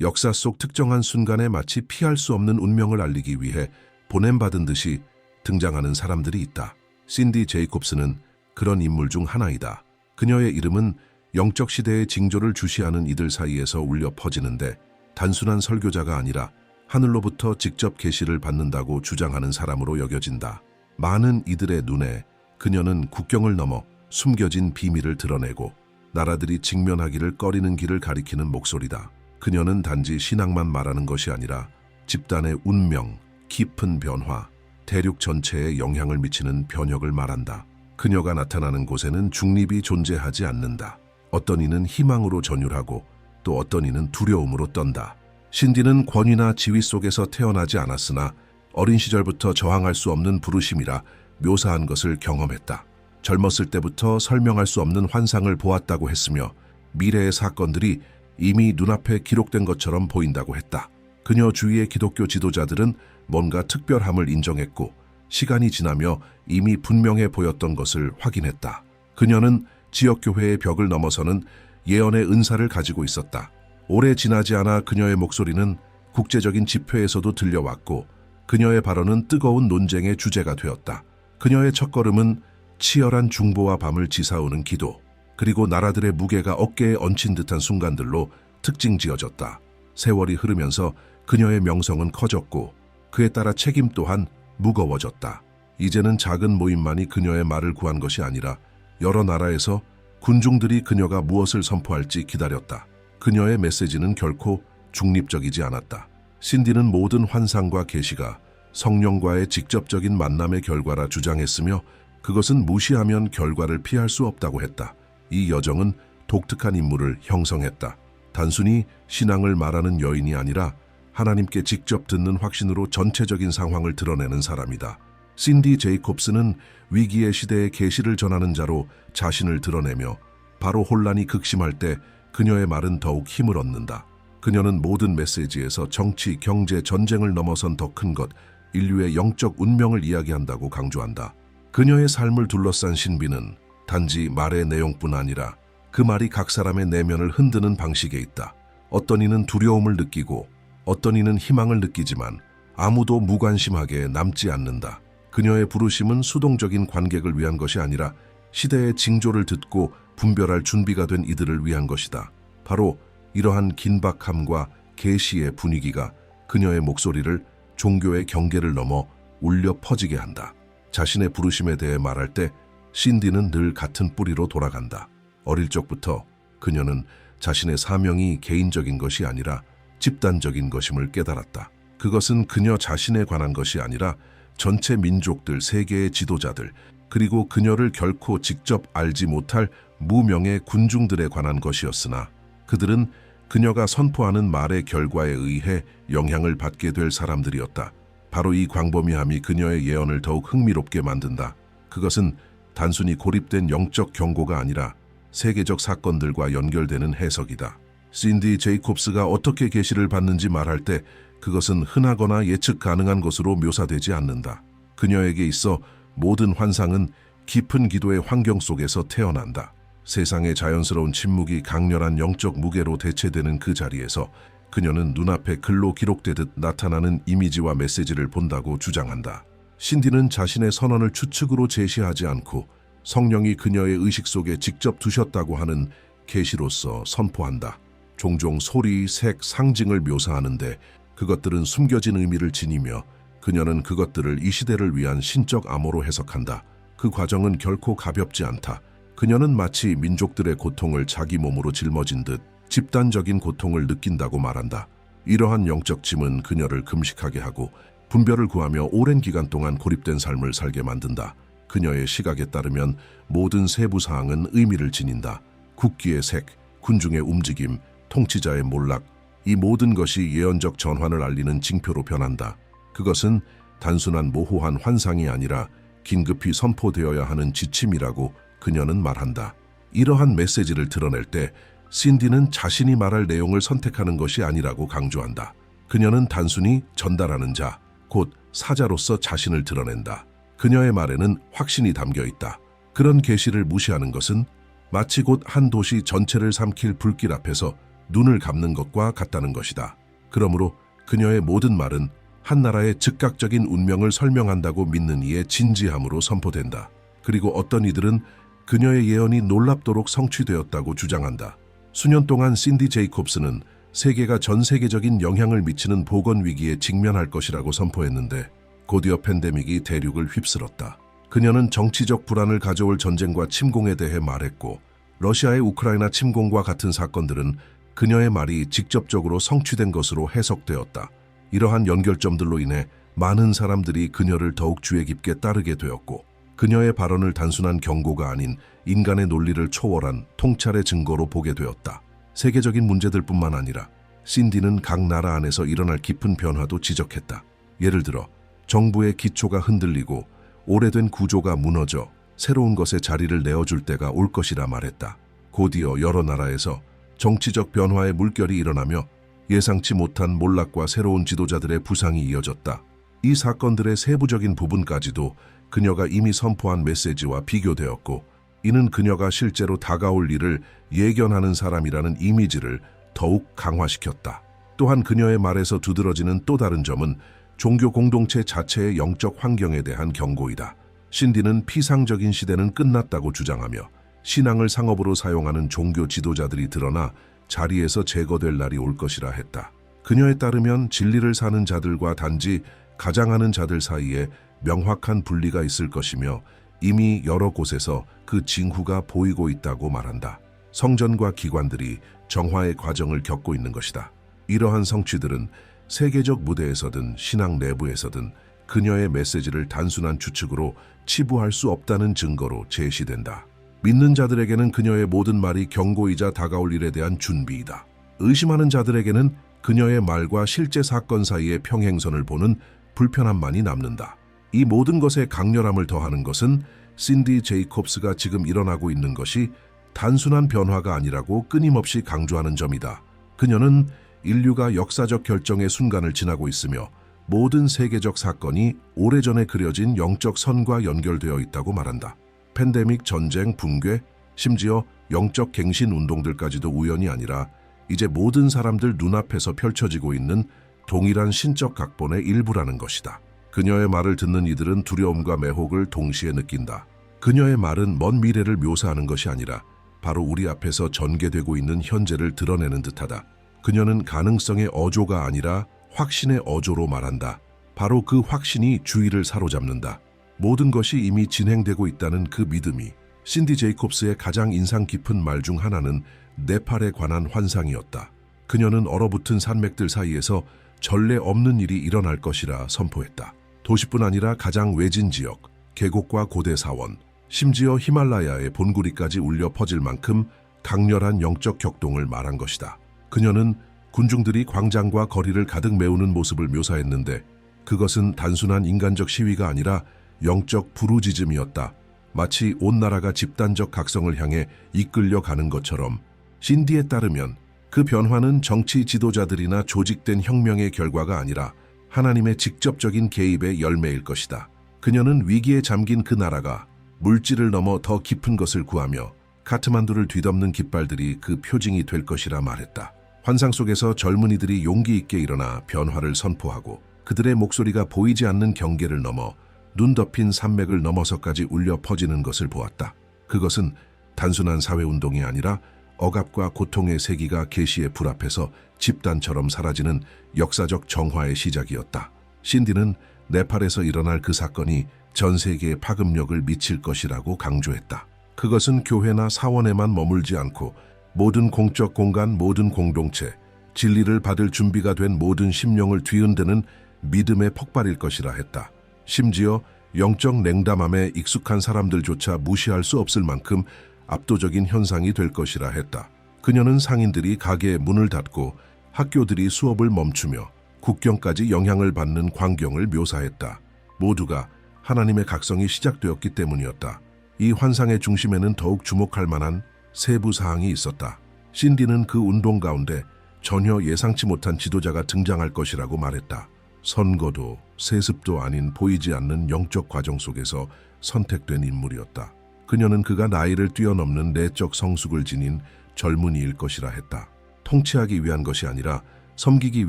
역사 속 특정한 순간에 마치 피할 수 없는 운명을 알리기 위해 보냄받은 듯이 등장하는 사람들이 있다. 신디 제이콥스는 그런 인물 중 하나이다. 그녀의 이름은 영적 시대의 징조를 주시하는 이들 사이에서 울려 퍼지는데 단순한 설교자가 아니라 하늘로부터 직접 계시를 받는다고 주장하는 사람으로 여겨진다. 많은 이들의 눈에 그녀는 국경을 넘어 숨겨진 비밀을 드러내고 나라들이 직면하기를 꺼리는 길을 가리키는 목소리다. 그녀는 단지 신앙만 말하는 것이 아니라 집단의 운명, 깊은 변화, 대륙 전체에 영향을 미치는 변혁을 말한다. 그녀가 나타나는 곳에는 중립이 존재하지 않는다. 어떤 이는 희망으로 전율하고 또 어떤 이는 두려움으로 떤다. 신디는 권위나 지위 속에서 태어나지 않았으나 어린 시절부터 저항할 수 없는 부르심이라 묘사한 것을 경험했다. 젊었을 때부터 설명할 수 없는 환상을 보았다고 했으며 미래의 사건들이 이미 눈앞에 기록된 것처럼 보인다고 했다. 그녀 주위의 기독교 지도자들은 뭔가 특별함을 인정했고 시간이 지나며 이미 분명해 보였던 것을 확인했다. 그녀는 지역교회의 벽을 넘어서는 예언의 은사를 가지고 있었다. 오래 지나지 않아 그녀의 목소리는 국제적인 집회에서도 들려왔고 그녀의 발언은 뜨거운 논쟁의 주제가 되었다. 그녀의 첫걸음은 치열한 중보와 밤을 지사오는 기도, 그리고 나라들의 무게가 어깨에 얹힌 듯한 순간들로 특징 지어졌다. 세월이 흐르면서 그녀의 명성은 커졌고 그에 따라 책임 또한 무거워졌다. 이제는 작은 모임만이 그녀의 말을 구한 것이 아니라 여러 나라에서 군중들이 그녀가 무엇을 선포할지 기다렸다. 그녀의 메시지는 결코 중립적이지 않았다. 신디는 모든 환상과 계시가 성령과의 직접적인 만남의 결과라 주장했으며 그것은 무시하면 결과를 피할 수 없다고 했다. 이 여정은 독특한 인물을 형성했다. 단순히 신앙을 말하는 여인이 아니라 하나님께 직접 듣는 확신으로 전체적인 상황을 드러내는 사람이다. 신디 제이콥스는 위기의 시대에 계시를 전하는 자로 자신을 드러내며 바로 혼란이 극심할 때 그녀의 말은 더욱 힘을 얻는다. 그녀는 모든 메시지에서 정치, 경제, 전쟁을 넘어선 더 큰 것, 인류의 영적 운명을 이야기한다고 강조한다. 그녀의 삶을 둘러싼 신비는 단지 말의 내용뿐 아니라 그 말이 각 사람의 내면을 흔드는 방식에 있다. 어떤 이는 두려움을 느끼고 어떤 이는 희망을 느끼지만 아무도 무관심하게 남지 않는다. 그녀의 부르심은 수동적인 관객을 위한 것이 아니라 시대의 징조를 듣고 분별할 준비가 된 이들을 위한 것이다. 바로 이러한 긴박함과 계시의 분위기가 그녀의 목소리를 종교의 경계를 넘어 울려 퍼지게 한다. 자신의 부르심에 대해 말할 때 신디는 늘 같은 뿌리로 돌아간다. 어릴 적부터 그녀는 자신의 사명이 개인적인 것이 아니라 집단적인 것임을 깨달았다. 그것은 그녀 자신에 관한 것이 아니라 전체 민족들, 세계의 지도자들, 그리고 그녀를 결코 직접 알지 못할 무명의 군중들에 관한 것이었으나 그들은 그녀가 선포하는 말의 결과에 의해 영향을 받게 될 사람들이었다. 바로 이 광범위함이 그녀의 예언을 더욱 흥미롭게 만든다. 그것은 단순히 고립된 영적 경고가 아니라 세계적 사건들과 연결되는 해석이다. 신디 제이콥스가 어떻게 계시를 받는지 말할 때 그것은 흔하거나 예측 가능한 것으로 묘사되지 않는다. 그녀에게 있어 모든 환상은 깊은 기도의 환경 속에서 태어난다. 세상의 자연스러운 침묵이 강렬한 영적 무게로 대체되는 그 자리에서 그녀는 눈앞에 글로 기록되듯 나타나는 이미지와 메시지를 본다고 주장한다. 신디는 자신의 선언을 추측으로 제시하지 않고 성령이 그녀의 의식 속에 직접 두셨다고 하는 계시로서 선포한다. 종종 소리, 색, 상징을 묘사하는데 그것들은 숨겨진 의미를 지니며 그녀는 그것들을 이 시대를 위한 신적 암호로 해석한다. 그 과정은 결코 가볍지 않다. 그녀는 마치 민족들의 고통을 자기 몸으로 짊어진 듯 집단적인 고통을 느낀다고 말한다. 이러한 영적 짐은 그녀를 금식하게 하고 분별을 구하며 오랜 기간 동안 고립된 삶을 살게 만든다. 그녀의 시각에 따르면 모든 세부 사항은 의미를 지닌다. 국기의 색, 군중의 움직임, 통치자의 몰락, 이 모든 것이 예언적 전환을 알리는 징표로 변한다. 그것은 단순한 모호한 환상이 아니라 긴급히 선포되어야 하는 지침이라고 그녀는 말한다. 이러한 메시지를 드러낼 때 신디는 자신이 말할 내용을 선택하는 것이 아니라고 강조한다. 그녀는 단순히 전달하는 자, 곧 사자로서 자신을 드러낸다. 그녀의 말에는 확신이 담겨 있다. 그런 계시를 무시하는 것은 마치 곧 한 도시 전체를 삼킬 불길 앞에서 눈을 감는 것과 같다는 것이다. 그러므로 그녀의 모든 말은 한 나라의 즉각적인 운명을 설명한다고 믿는 이의 진지함으로 선포된다. 그리고 어떤 이들은 그녀의 예언이 놀랍도록 성취되었다고 주장한다. 수년 동안 신디 제이콥스는 세계가 전 세계적인 영향을 미치는 보건 위기에 직면할 것이라고 선포했는데 곧이어 팬데믹이 대륙을 휩쓸었다. 그녀는 정치적 불안을 가져올 전쟁과 침공에 대해 말했고 러시아의 우크라이나 침공과 같은 사건들은 그녀의 말이 직접적으로 성취된 것으로 해석되었다. 이러한 연결점들로 인해 많은 사람들이 그녀를 더욱 주의 깊게 따르게 되었고 그녀의 발언을 단순한 경고가 아닌 인간의 논리를 초월한 통찰의 증거로 보게 되었다. 세계적인 문제들뿐만 아니라 신디는 각 나라 안에서 일어날 깊은 변화도 지적했다. 예를 들어 정부의 기초가 흔들리고 오래된 구조가 무너져 새로운 것에 자리를 내어줄 때가 올 것이라 말했다. 곧이어 여러 나라에서 정치적 변화의 물결이 일어나며 예상치 못한 몰락과 새로운 지도자들의 부상이 이어졌다. 이 사건들의 세부적인 부분까지도 그녀가 이미 선포한 메시지와 비교되었고, 이는 그녀가 실제로 다가올 일을 예견하는 사람이라는 이미지를 더욱 강화시켰다. 또한 그녀의 말에서 두드러지는 또 다른 점은 종교 공동체 자체의 영적 환경에 대한 경고이다. 신디는 피상적인 시대는 끝났다고 주장하며 신앙을 상업으로 사용하는 종교 지도자들이 드러나 자리에서 제거될 날이 올 것이라 했다. 그녀에 따르면 진리를 사는 자들과 단지 가장하는 자들 사이에 명확한 분리가 있을 것이며 이미 여러 곳에서 그 징후가 보이고 있다고 말한다. 성전과 기관들이 정화의 과정을 겪고 있는 것이다. 이러한 성취들은 세계적 무대에서든 신앙 내부에서든 그녀의 메시지를 단순한 추측으로 치부할 수 없다는 증거로 제시된다. 믿는 자들에게는 그녀의 모든 말이 경고이자 다가올 일에 대한 준비이다. 의심하는 자들에게는 그녀의 말과 실제 사건 사이의 평행선을 보는 불편함만이 남는다. 이 모든 것에 강렬함을 더하는 것은 신디 제이콥스가 지금 일어나고 있는 것이 단순한 변화가 아니라고 끊임없이 강조하는 점이다. 그녀는 인류가 역사적 결정의 순간을 지나고 있으며 모든 세계적 사건이 오래전에 그려진 영적 선과 연결되어 있다고 말한다. 팬데믹, 전쟁, 붕괴, 심지어 영적 갱신 운동들까지도 우연이 아니라 이제 모든 사람들 눈앞에서 펼쳐지고 있는 동일한 신적 각본의 일부라는 것이다. 그녀의 말을 듣는 이들은 두려움과 매혹을 동시에 느낀다. 그녀의 말은 먼 미래를 묘사하는 것이 아니라 바로 우리 앞에서 전개되고 있는 현재를 드러내는 듯하다. 그녀는 가능성의 어조가 아니라 확신의 어조로 말한다. 바로 그 확신이 주의를 사로잡는다. 모든 것이 이미 진행되고 있다는 그 믿음이 신디 제이콥스의 가장 인상 깊은 말 중 하나는 네팔에 관한 환상이었다. 그녀는 얼어붙은 산맥들 사이에서 전례 없는 일이 일어날 것이라 선포했다. 도시뿐 아니라 가장 외진 지역, 계곡과 고대 사원, 심지어 히말라야의 본구리까지 울려 퍼질 만큼 강렬한 영적 격동을 말한 것이다. 그녀는 군중들이 광장과 거리를 가득 메우는 모습을 묘사했는데 그것은 단순한 인간적 시위가 아니라 영적 부르짖음이었다. 마치 온 나라가 집단적 각성을 향해 이끌려 가는 것처럼 신디에 따르면 그 변화는 정치 지도자들이나 조직된 혁명의 결과가 아니라 하나님의 직접적인 개입의 열매일 것이다. 그녀는 위기에 잠긴 그 나라가 물질을 넘어 더 깊은 것을 구하며 카트만두를 뒤덮는 깃발들이 그 표징이 될 것이라 말했다. 환상 속에서 젊은이들이 용기 있게 일어나 변화를 선포하고 그들의 목소리가 보이지 않는 경계를 넘어 눈 덮인 산맥을 넘어서까지 울려 퍼지는 것을 보았다. 그것은 단순한 사회운동이 아니라 억압과 고통의 세기가 계시의 불 앞에서 집단처럼 사라지는 역사적 정화의 시작이었다. 신디는 네팔에서 일어날 그 사건이 전 세계에 파급력을 미칠 것이라고 강조했다. 그것은 교회나 사원에만 머물지 않고 모든 공적 공간, 모든 공동체, 진리를 받을 준비가 된 모든 심령을 뒤흔드는 믿음의 폭발일 것이라 했다. 심지어 영적 냉담함에 익숙한 사람들조차 무시할 수 없을 만큼 압도적인 현상이 될 것이라 했다. 그녀는 상인들이 가게에 문을 닫고 학교들이 수업을 멈추며 국경까지 영향을 받는 광경을 묘사했다. 모두가 하나님의 각성이 시작되었기 때문이었다. 이 환상의 중심에는 더욱 주목할 만한 세부 사항이 있었다. 신디는 그 운동 가운데 전혀 예상치 못한 지도자가 등장할 것이라고 말했다. 선거도 세습도 아닌 보이지 않는 영적 과정 속에서 선택된 인물이었다. 그녀는 그가 나이를 뛰어넘는 내적 성숙을 지닌 젊은이일 것이라 했다. 통치하기 위한 것이 아니라 섬기기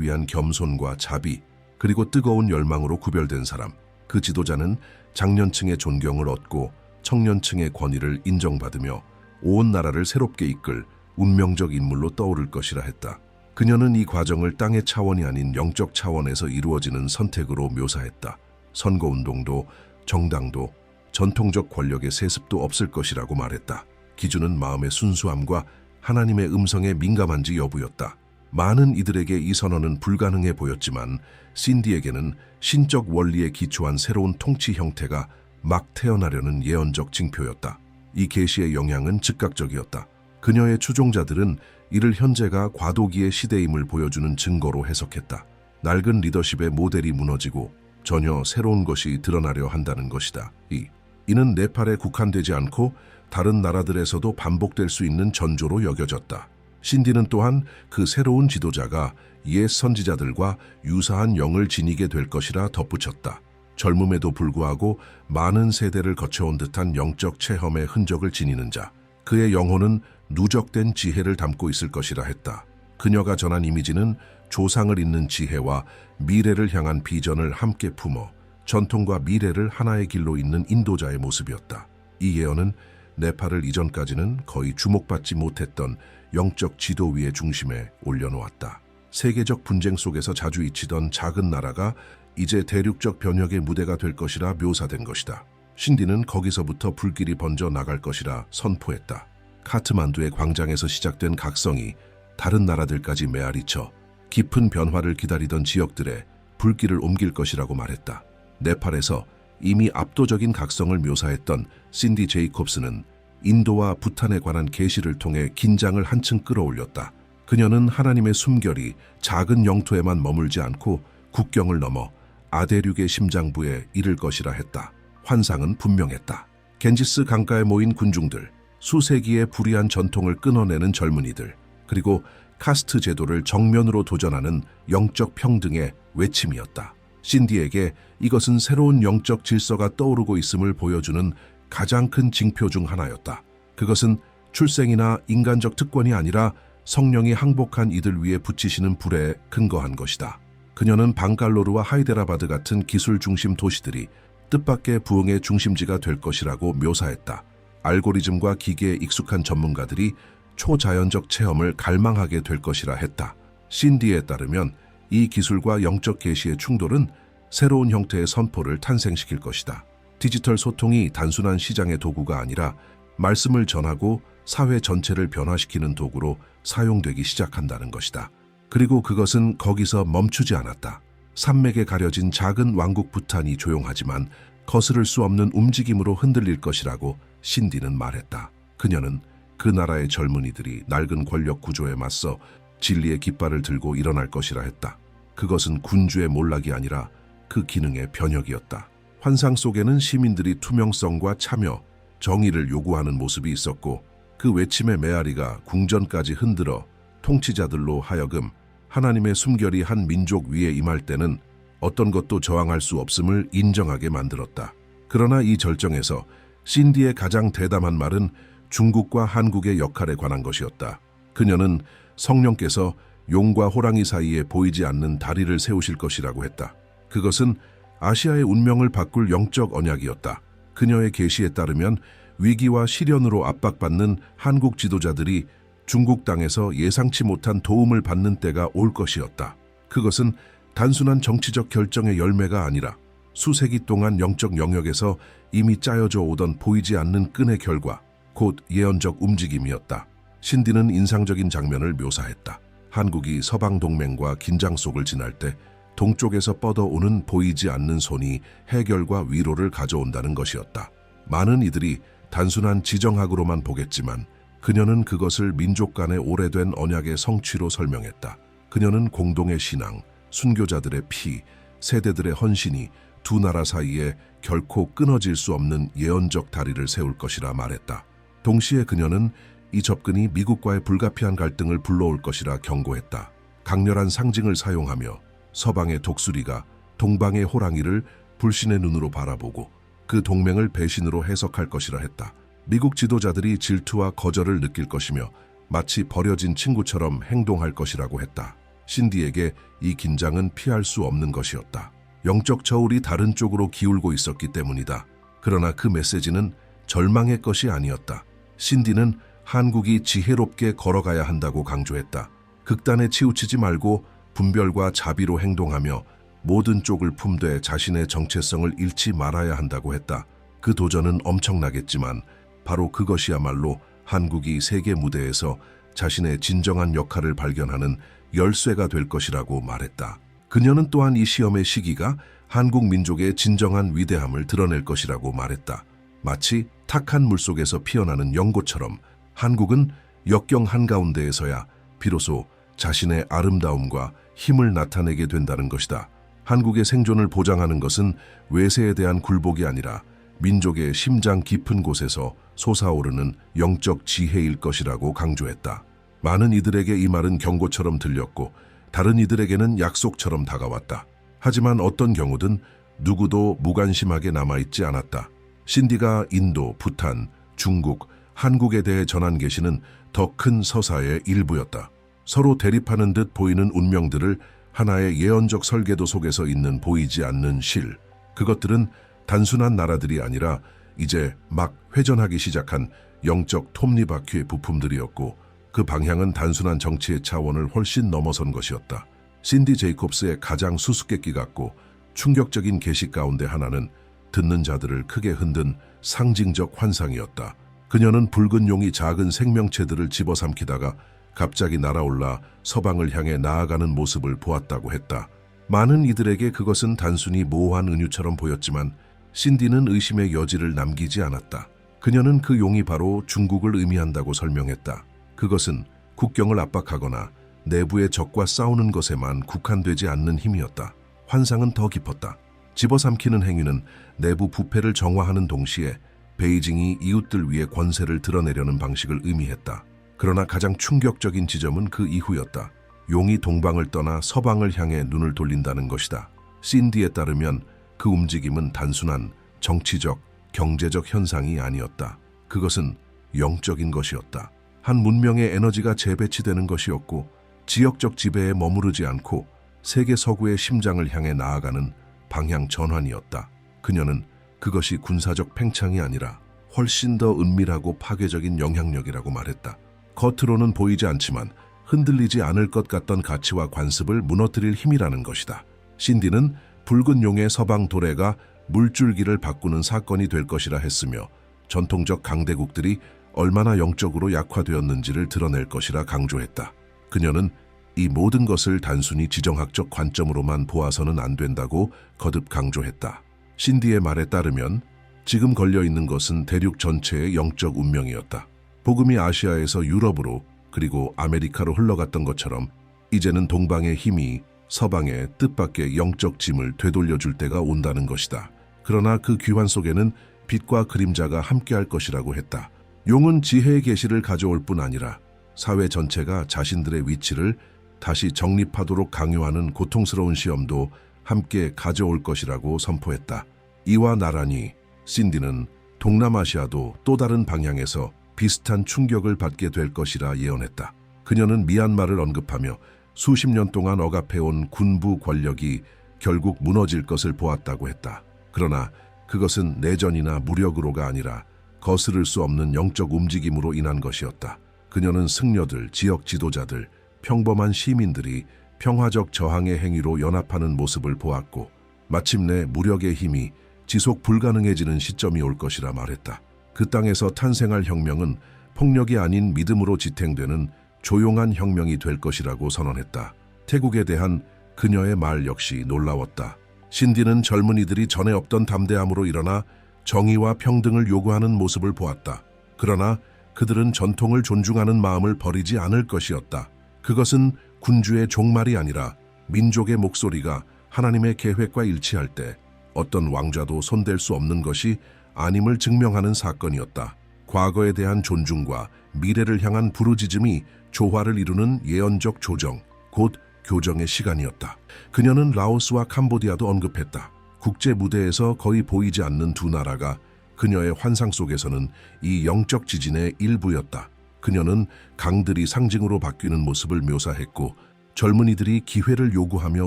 위한 겸손과 자비, 그리고 뜨거운 열망으로 구별된 사람. 그 지도자는 장년층의 존경을 얻고 청년층의 권위를 인정받으며 온 나라를 새롭게 이끌 운명적 인물로 떠오를 것이라 했다. 그녀는 이 과정을 땅의 차원이 아닌 영적 차원에서 이루어지는 선택으로 묘사했다. 선거운동도 정당도 전통적 권력의 세습도 없을 것이라고 말했다. 기준은 마음의 순수함과 하나님의 음성에 민감한지 여부였다. 많은 이들에게 이 선언은 불가능해 보였지만 신디에게는 신적 원리에 기초한 새로운 통치 형태가 막 태어나려는 예언적 징표였다. 이 계시의 영향은 즉각적이었다. 그녀의 추종자들은 이를 현재가 과도기의 시대임을 보여주는 증거로 해석했다. 낡은 리더십의 모델이 무너지고 전혀 새로운 것이 드러나려 한다는 것이다. 이 이는 네팔에 국한되지 않고 다른 나라들에서도 반복될 수 있는 전조로 여겨졌다. 신디는 또한 그 새로운 지도자가 옛 선지자들과 유사한 영을 지니게 될 것이라 덧붙였다. 젊음에도 불구하고 많은 세대를 거쳐온 듯한 영적 체험의 흔적을 지니는 자. 그의 영혼은 누적된 지혜를 담고 있을 것이라 했다. 그녀가 전한 이미지는 조상을 잇는 지혜와 미래를 향한 비전을 함께 품어 전통과 미래를 하나의 길로 잇는 인도자의 모습이었다. 이 예언은 네팔을 이전까지는 거의 주목받지 못했던 영적 지도 위의 중심에 올려놓았다. 세계적 분쟁 속에서 자주 잊히던 작은 나라가 이제 대륙적 변혁의 무대가 될 것이라 묘사된 것이다. 신디는 거기서부터 불길이 번져 나갈 것이라 선포했다. 카트만두의 광장에서 시작된 각성이 다른 나라들까지 메아리쳐 깊은 변화를 기다리던 지역들에 불길을 옮길 것이라고 말했다. 네팔에서 이미 압도적인 각성을 묘사했던 신디 제이콥스는 인도와 부탄에 관한 계시를 통해 긴장을 한층 끌어올렸다. 그녀는 하나님의 숨결이 작은 영토에만 머물지 않고 국경을 넘어 아대륙의 심장부에 이를 것이라 했다. 환상은 분명했다. 겐지스 강가에 모인 군중들, 수세기의 불의한 전통을 끊어내는 젊은이들, 그리고 카스트 제도를 정면으로 도전하는 영적 평등의 외침이었다. 신디에게 이것은 새로운 영적 질서가 떠오르고 있음을 보여주는 가장 큰 징표 중 하나였다. 그것은 출생이나 인간적 특권이 아니라 성령이 항복한 이들 위에 붙이시는 불에 근거한 것이다. 그녀는 방갈로르와 하이데라바드 같은 기술 중심 도시들이 뜻밖의 부흥의 중심지가 될 것이라고 묘사했다. 알고리즘과 기계에 익숙한 전문가들이 초자연적 체험을 갈망하게 될 것이라 했다. 신디에 따르면 이 기술과 영적 계시의 충돌은 새로운 형태의 선포를 탄생시킬 것이다. 디지털 소통이 단순한 시장의 도구가 아니라 말씀을 전하고 사회 전체를 변화시키는 도구로 사용되기 시작한다는 것이다. 그리고 그것은 거기서 멈추지 않았다. 산맥에 가려진 작은 왕국 부탄이 조용하지만 거스를 수 없는 움직임으로 흔들릴 것이라고 신디는 말했다. 그녀는 그 나라의 젊은이들이 낡은 권력 구조에 맞서 진리의 깃발을 들고 일어날 것이라 했다. 그것은 군주의 몰락이 아니라 그 기능의 변혁이었다. 환상 속에는 시민들이 투명성과 참여, 정의를 요구하는 모습이 있었고 그 외침의 메아리가 궁전까지 흔들어 통치자들로 하여금 하나님의 숨결이 한 민족 위에 임할 때는 어떤 것도 저항할 수 없음을 인정하게 만들었다. 그러나 이 절정에서 신디의 가장 대담한 말은 중국과 한국의 역할에 관한 것이었다. 그녀는 성령께서 용과 호랑이 사이에 보이지 않는 다리를 세우실 것이라고 했다. 그것은 아시아의 운명을 바꿀 영적 언약이었다. 그녀의 계시에 따르면 위기와 시련으로 압박받는 한국 지도자들이 중국 땅에서 예상치 못한 도움을 받는 때가 올 것이었다. 그것은 단순한 정치적 결정의 열매가 아니라 수세기 동안 영적 영역에서 이미 짜여져 오던 보이지 않는 끈의 결과, 곧 예언적 움직임이었다. 신디는 인상적인 장면을 묘사했다. 한국이 서방 동맹과 긴장 속을 지날 때 동쪽에서 뻗어오는 보이지 않는 손이 해결과 위로를 가져온다는 것이었다. 많은 이들이 단순한 지정학으로만 보겠지만 그녀는 그것을 민족 간의 오래된 언약의 성취로 설명했다. 그녀는 공동의 신앙, 순교자들의 피, 세대들의 헌신이 두 나라 사이에 결코 끊어질 수 없는 예언적 다리를 세울 것이라 말했다. 동시에 그녀는 이 접근이 미국과의 불가피한 갈등을 불러올 것이라 경고했다. 강렬한 상징을 사용하며 서방의 독수리가 동방의 호랑이를 불신의 눈으로 바라보고 그 동맹을 배신으로 해석할 것이라 했다. 미국 지도자들이 질투와 거절을 느낄 것이며 마치 버려진 친구처럼 행동할 것이라고 했다. 신디에게 이 긴장은 피할 수 없는 것이었다. 영적 저울이 다른 쪽으로 기울고 있었기 때문이다. 그러나 그 메시지는 절망의 것이 아니었다. 신디는 한국이 지혜롭게 걸어가야 한다고 강조했다. 극단에 치우치지 말고 분별과 자비로 행동하며 모든 쪽을 품되 자신의 정체성을 잃지 말아야 한다고 했다. 그 도전은 엄청나겠지만 바로 그것이야말로 한국이 세계 무대에서 자신의 진정한 역할을 발견하는 열쇠가 될 것이라고 말했다. 그녀는 또한 이 시험의 시기가 한국 민족의 진정한 위대함을 드러낼 것이라고 말했다. 마치 탁한 물속에서 피어나는 연고처럼 한국은 역경 한가운데에서야 비로소 자신의 아름다움과 힘을 나타내게 된다는 것이다. 한국의 생존을 보장하는 것은 외세에 대한 굴복이 아니라 민족의 심장 깊은 곳에서 솟아오르는 영적 지혜일 것이라고 강조했다. 많은 이들에게 이 말은 경고처럼 들렸고 다른 이들에게는 약속처럼 다가왔다. 하지만 어떤 경우든 누구도 무관심하게 남아있지 않았다. 신디가 인도, 부탄, 중국, 한국에 대해 전한 계시는 더 큰 서사의 일부였다. 서로 대립하는 듯 보이는 운명들을 하나의 예언적 설계도 속에서 있는 보이지 않는 실. 그것들은 단순한 나라들이 아니라 이제 막 회전하기 시작한 영적 톱니바퀴의 부품들이었고 그 방향은 단순한 정치의 차원을 훨씬 넘어선 것이었다. 신디 제이콥스의 가장 수수께끼 같고 충격적인 계시 가운데 하나는 듣는 자들을 크게 흔든 상징적 환상이었다. 그녀는 붉은 용이 작은 생명체들을 집어삼키다가 갑자기 날아올라 서방을 향해 나아가는 모습을 보았다고 했다. 많은 이들에게 그것은 단순히 모호한 은유처럼 보였지만 신디는 의심의 여지를 남기지 않았다. 그녀는 그 용이 바로 중국을 의미한다고 설명했다. 그것은 국경을 압박하거나 내부의 적과 싸우는 것에만 국한되지 않는 힘이었다. 환상은 더 깊었다. 집어삼키는 행위는 내부 부패를 정화하는 동시에 베이징이 이웃들 위에 권세를 드러내려는 방식을 의미했다. 그러나 가장 충격적인 지점은 그 이후였다. 용이 동방을 떠나 서방을 향해 눈을 돌린다는 것이다. 신디에 따르면 그 움직임은 단순한 정치적, 경제적 현상이 아니었다. 그것은 영적인 것이었다. 한 문명의 에너지가 재배치되는 것이었고 지역적 지배에 머무르지 않고 세계 서구의 심장을 향해 나아가는 방향 전환이었다. 그녀는 그것이 군사적 팽창이 아니라 훨씬 더 은밀하고 파괴적인 영향력이라고 말했다. 겉으로는 보이지 않지만 흔들리지 않을 것 같던 가치와 관습을 무너뜨릴 힘이라는 것이다. 신디는 붉은 용의 서방 도래가 물줄기를 바꾸는 사건이 될 것이라 했으며 전통적 강대국들이 얼마나 영적으로 약화되었는지를 드러낼 것이라 강조했다. 그녀는 이 모든 것을 단순히 지정학적 관점으로만 보아서는 안 된다고 거듭 강조했다. 신디의 말에 따르면 지금 걸려 있는 것은 대륙 전체의 영적 운명이었다. 복음이 아시아에서 유럽으로 그리고 아메리카로 흘러갔던 것처럼 이제는 동방의 힘이 서방의 뜻밖의 영적 짐을 되돌려 줄 때가 온다는 것이다. 그러나 그 귀환 속에는 빛과 그림자가 함께할 것이라고 했다. 용은 지혜의 계시를 가져올 뿐 아니라 사회 전체가 자신들의 위치를 다시 정립하도록 강요하는 고통스러운 시험도 함께 가져올 것이라고 선포했다. 이와 나란히 신디는 동남아시아도 또 다른 방향에서 비슷한 충격을 받게 될 것이라 예언했다. 그녀는 미얀마를 언급하며 수십 년 동안 억압해온 군부 권력이 결국 무너질 것을 보았다고 했다. 그러나 그것은 내전이나 무력으로가 아니라 거스를 수 없는 영적 움직임으로 인한 것이었다. 그녀는 승려들, 지역 지도자들, 평범한 시민들이 평화적 저항의 행위로 연합하는 모습을 보았고 마침내 무력의 힘이 지속 불가능해지는 시점이 올 것이라 말했다. 그 땅에서 탄생할 혁명은 폭력이 아닌 믿음으로 지탱되는 조용한 혁명이 될 것이라고 선언했다. 태국에 대한 그녀의 말 역시 놀라웠다. 신디는 젊은이들이 전에 없던 담대함으로 일어나 정의와 평등을 요구하는 모습을 보았다. 그러나 그들은 전통을 존중하는 마음을 버리지 않을 것이었다. 그것은 군주의 종말이 아니라 민족의 목소리가 하나님의 계획과 일치할 때 어떤 왕좌도 손댈 수 없는 것이 아님을 증명하는 사건이었다. 과거에 대한 존중과 미래를 향한 부르짖음이 조화를 이루는 예언적 조정, 곧 교정의 시간이었다. 그녀는 라오스와 캄보디아도 언급했다. 국제 무대에서 거의 보이지 않는 두 나라가 그녀의 환상 속에서는 이 영적 지진의 일부였다. 그녀는 강들이 상징으로 바뀌는 모습을 묘사했고 젊은이들이 기회를 요구하며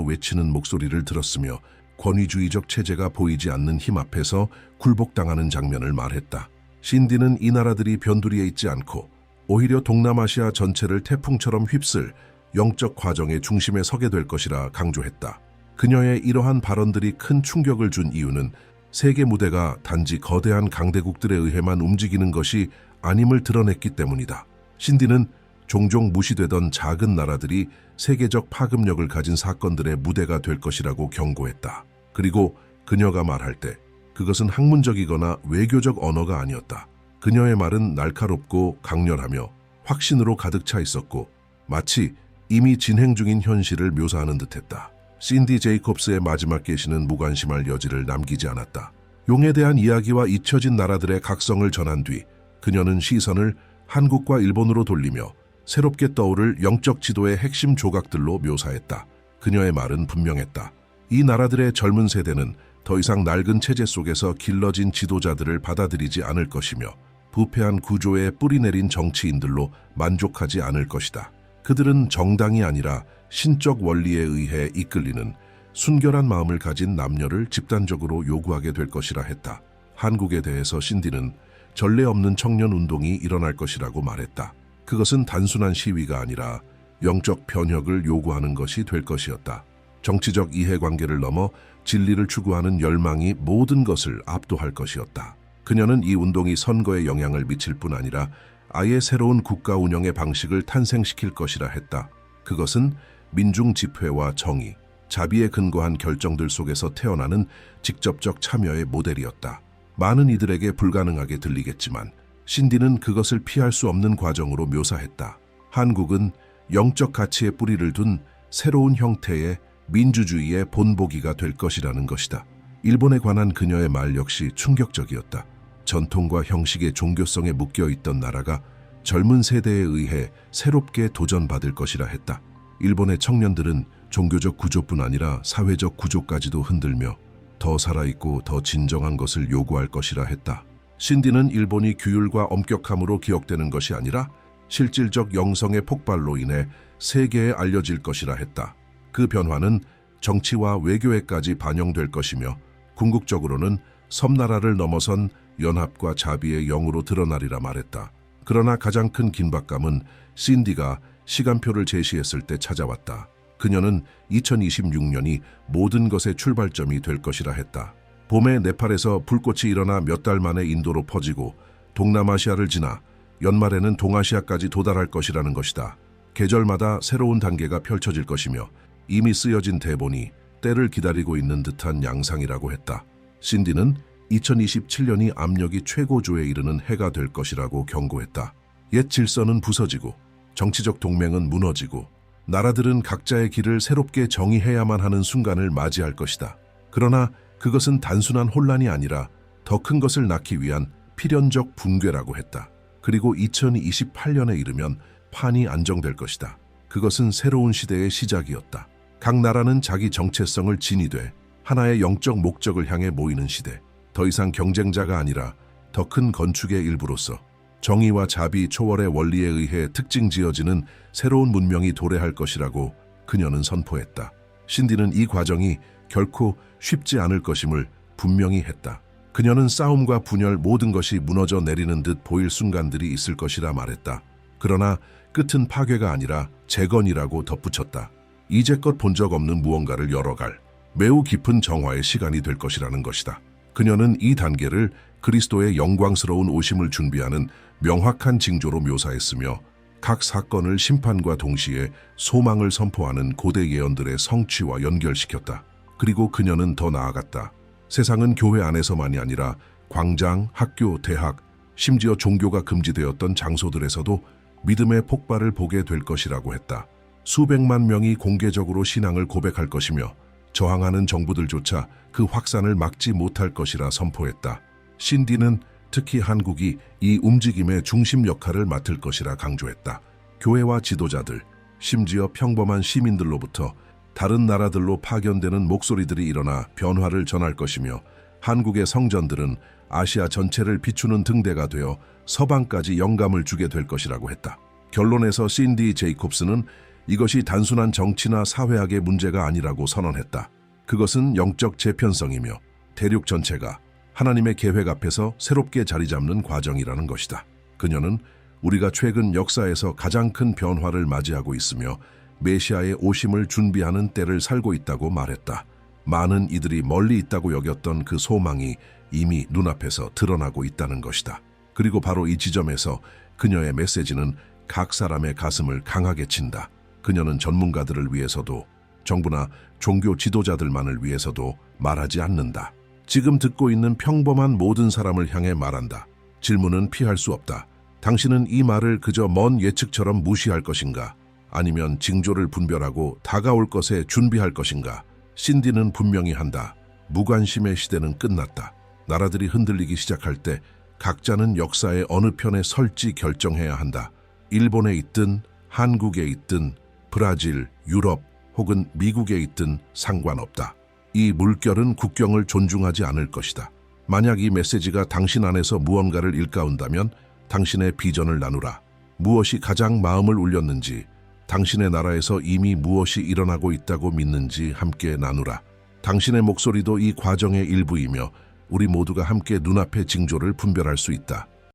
외치는 목소리를 들었으며 권위주의적 체제가 보이지 않는 힘 앞에서 굴복당하는 장면을 말했다. 신디는 이 나라들이 변두리에 있지 않고 오히려 동남아시아 전체를 태풍처럼 휩쓸 영적 과정의 중심에 서게 될 것이라 강조했다. 그녀의 이러한 발언들이 큰 충격을 준 이유는 세계 무대가 단지 거대한 강대국들에 의해만 움직이는 것이 아님을 드러냈기 때문이다. 신디는 종종 무시되던 작은 나라들이 세계적 파급력을 가진 사건들의 무대가 될 것이라고 경고했다. 그리고 그녀가 말할 때 그것은 학문적이거나 외교적 언어가 아니었다. 그녀의 말은 날카롭고 강렬하며 확신으로 가득 차 있었고 마치 이미 진행 중인 현실을 묘사하는 듯했다. 신디 제이콥스의 마지막 계시는 무관심할 여지를 남기지 않았다. 용에 대한 이야기와 잊혀진 나라들의 각성을 전한 뒤 그녀는 시선을 한국과 일본으로 돌리며 새롭게 떠오를 영적 지도의 핵심 조각들로 묘사했다. 그녀의 말은 분명했다. 이 나라들의 젊은 세대는 더 이상 낡은 체제 속에서 길러진 지도자들을 받아들이지 않을 것이며 부패한 구조에 뿌리내린 정치인들로 만족하지 않을 것이다. 그들은 정당이 아니라 신적 원리에 의해 이끌리는 순결한 마음을 가진 남녀를 집단적으로 요구하게 될 것이라 했다. 한국에 대해서 신디는 전례 없는 청년 운동이 일어날 것이라고 말했다. 그것은 단순한 시위가 아니라 영적 변혁을 요구하는 것이 될 것이었다. 정치적 이해관계를 넘어 진리를 추구하는 열망이 모든 것을 압도할 것이었다. 그녀는 이 운동이 선거에 영향을 미칠 뿐 아니라 아예 새로운 국가 운영의 방식을 탄생시킬 것이라 했다. 그것은 민중 집회와 정의, 자비에 근거한 결정들 속에서 태어나는 직접적 참여의 모델이었다. 많은 이들에게 불가능하게 들리겠지만 신디는 그것을 피할 수 없는 과정으로 묘사했다. 한국은 영적 가치에 뿌리를 둔 새로운 형태의 민주주의의 본보기가 될 것이라는 것이다. 일본에 관한 그녀의 말 역시 충격적이었다. 전통과 형식의 종교성에 묶여 있던 나라가 젊은 세대에 의해 새롭게 도전받을 것이라 했다. 일본의 청년들은 종교적 구조뿐 아니라 사회적 구조까지도 흔들며 더 살아있고 더 진정한 것을 요구할 것이라 했다. 신디는 일본이 규율과 엄격함으로 기억되는 것이 아니라 실질적 영성의 폭발로 인해 세계에 알려질 것이라 했다. 그 변화는 정치와 외교에까지 반영될 것이며 궁극적으로는 섬나라를 넘어선 연합과 자비의 영으로 드러나리라 말했다. 그러나 가장 큰 긴박감은 신디가 시간표를 제시했을 때 찾아왔다. 그녀는 2026년이 모든 것의 출발점이 될 것이라 했다. 봄에 네팔에서 불꽃이 일어나 몇 달 만에 인도로 퍼지고 동남아시아를 지나 연말에는 동아시아까지 도달할 것이라는 것이다. 계절마다 새로운 단계가 펼쳐질 것이며 이미 쓰여진 대본이 때를 기다리고 있는 듯한 양상이라고 했다. 신디는 2027년이 압력이 최고조에 이르는 해가 될 것이라고 경고했다. 옛 질서는 부서지고 정치적 동맹은 무너지고 나라들은 각자의 길을 새롭게 정의해야만 하는 순간을 맞이할 것이다. 그러나 그것은 단순한 혼란이 아니라 더 큰 것을 낳기 위한 필연적 붕괴라고 했다. 그리고 2028년에 이르면 판이 안정될 것이다. 그것은 새로운 시대의 시작이었다. 각 나라는 자기 정체성을 지니되 하나의 영적 목적을 향해 모이는 시대. 더 이상 경쟁자가 아니라 더 큰 건축의 일부로서 정의와 자비 초월의 원리에 의해 특징 지어지는 새로운 문명이 도래할 것이라고 그녀는 선포했다. 신디는 이 과정이 결코 쉽지 않을 것임을 분명히 했다. 그녀는 싸움과 분열 모든 것이 무너져 내리는 듯 보일 순간들이 있을 것이라 말했다. 그러나 끝은 파괴가 아니라 재건이라고 덧붙였다. 이제껏 본 적 없는 무언가를 열어갈 매우 깊은 정화의 시간이 될 것이라는 것이다. 그녀는 이 단계를 그리스도의 영광스러운 오심을 준비하는 명확한 징조로 묘사했으며 각 사건을 심판과 동시에 소망을 선포하는 고대 예언들의 성취와 연결시켰다. 그리고 그녀는 더 나아갔다. 세상은 교회 안에서만이 아니라 광장, 학교, 대학, 심지어 종교가 금지되었던 장소들에서도 믿음의 폭발을 보게 될 것이라고 했다. 수백만 명이 공개적으로 신앙을 고백할 것이며 저항하는 정부들조차 그 확산을 막지 못할 것이라 선포했다. 신디는 특히 한국이 이 움직임의 중심 역할을 맡을 것이라 강조했다. 교회와 지도자들, 심지어 평범한 시민들로부터 다른 나라들로 파견되는 목소리들이 일어나 변화를 전할 것이며 한국의 성전들은 아시아 전체를 비추는 등대가 되어 서방까지 영감을 주게 될 것이라고 했다. 결론에서 신디 제이콥스는 이것이 단순한 정치나 사회학의 문제가 아니라고 선언했다. 그것은 영적 재편성이며 대륙 전체가 하나님의 계획 앞에서 새롭게 자리 잡는 과정이라는 것이다. 그녀는 우리가 최근 역사에서 가장 큰 변화를 맞이하고 있으며 메시아의 오심을 준비하는 때를 살고 있다고 말했다. 많은 이들이 멀리 있다고 여겼던 그 소망이 이미 눈앞에서 드러나고 있다는 것이다. 그리고 바로 이 지점에서 그녀의 메시지는 각 사람의 가슴을 강하게 친다. 그녀는 전문가들을 위해서도 정부나 종교 지도자들만을 위해서도 말하지 않는다. 지금 듣고 있는 평범한 모든 사람을 향해 말한다. 질문은 피할 수 없다. 당신은 이 말을 그저 먼 예측처럼 무시할 것인가? 아니면 징조를 분별하고 다가올 것에 준비할 것인가? 신디는 분명히 한다. 무관심의 시대는 끝났다. 나라들이 흔들리기 시작할 때 각자는 역사의 어느 편에 설지 결정해야 한다. 일본에 있든 한국에 있든 브라질, 유럽 혹은 미국에 있든 상관없다. 이 물결은 국경을 존중하지 않을 것이다. 만약 이 메시지가 당신 안에서 무언가를 일깨운다면 당신의 비전을 나누라. 무엇이 가장 마음을 울렸는지, 당신의 나라에서 이미 무엇이 일어나고 있다고 믿는지 함께 나누라. 당신의 목소리도 이 과정의 일부이며 우리 모두가 함께 눈앞의 징조를 분별할 수 있다.